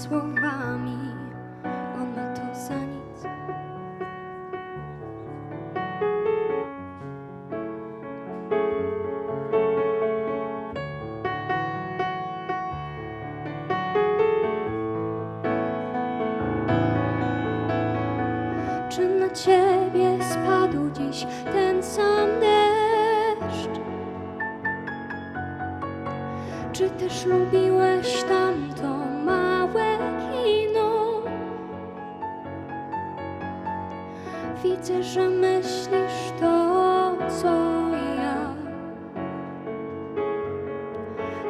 słowami. On ma to za nic. Czy na ciebie spadł dziś ten sam deszcz? Czy też lubiłeś tamto Widzę, że myślisz to, co ja.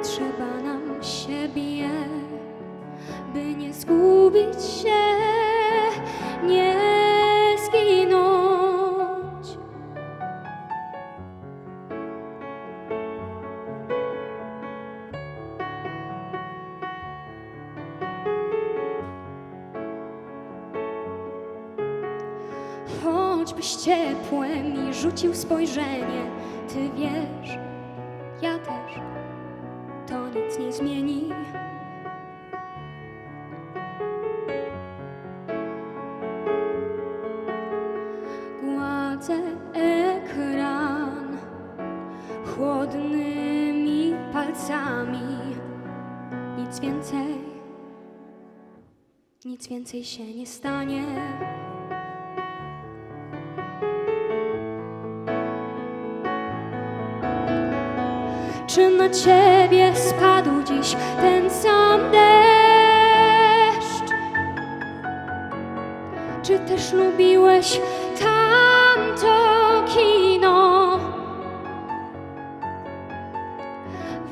Trzeba nam siebie, by nie zgubić się, Choćbyś ciepłe mi rzucił spojrzenie, ty wiesz, ja też, to nic nie zmieni. Gładzę ekran chłodnymi palcami. Nic więcej, nic więcej się nie stanie. Czy na ciebie spadł dziś ten sam deszcz? Czy też lubiłeś tamto kino?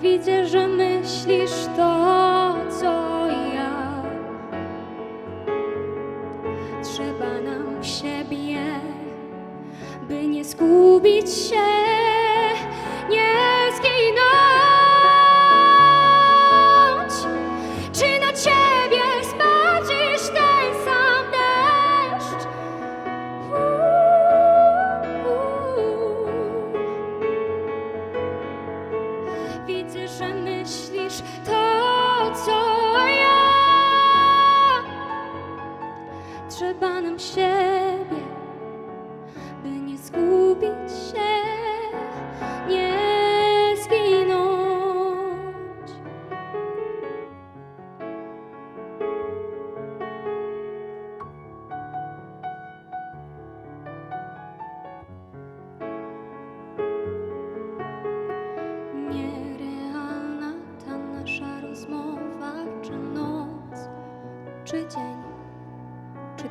Widzę, że myślisz to, co ja. Trzeba nam siebie, by nie zgubić się,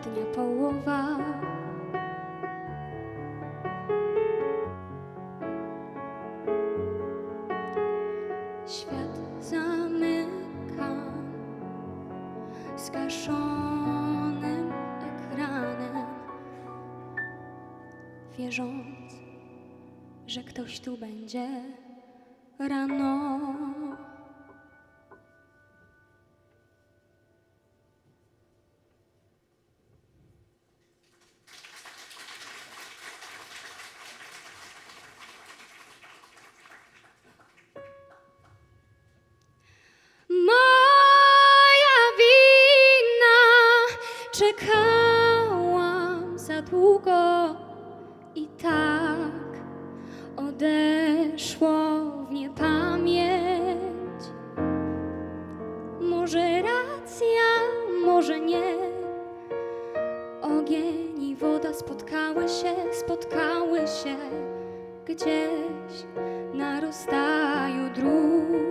dnia połowa. Świat zamykam zgaszonym ekranem, wierząc, że ktoś tu będzie rano. Może racja, może nie. Ogień i woda spotkały się, spotkały się gdzieś na rozstaju dróg.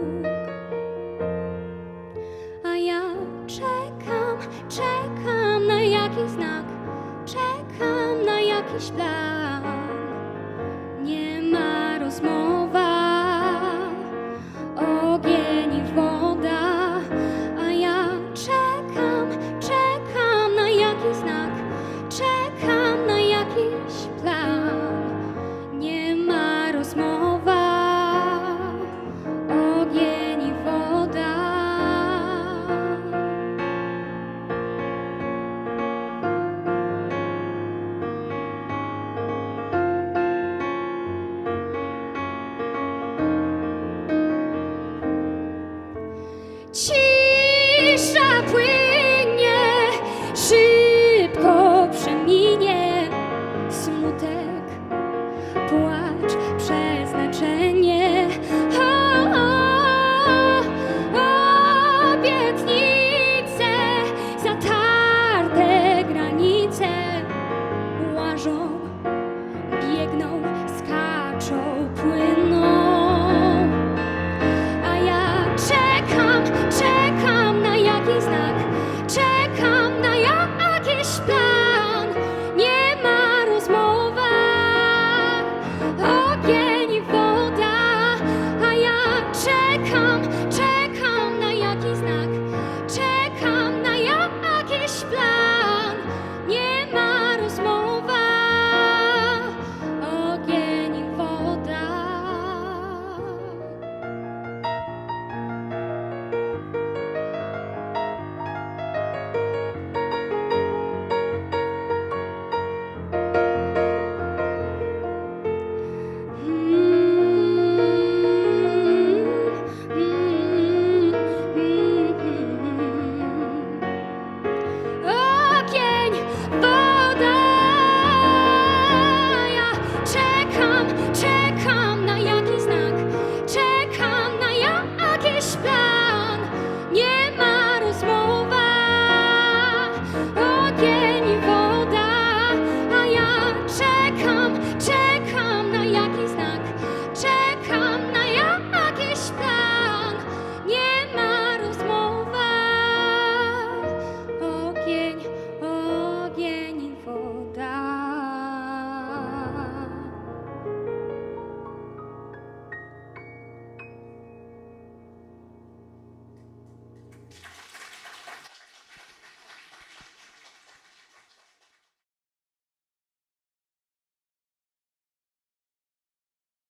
she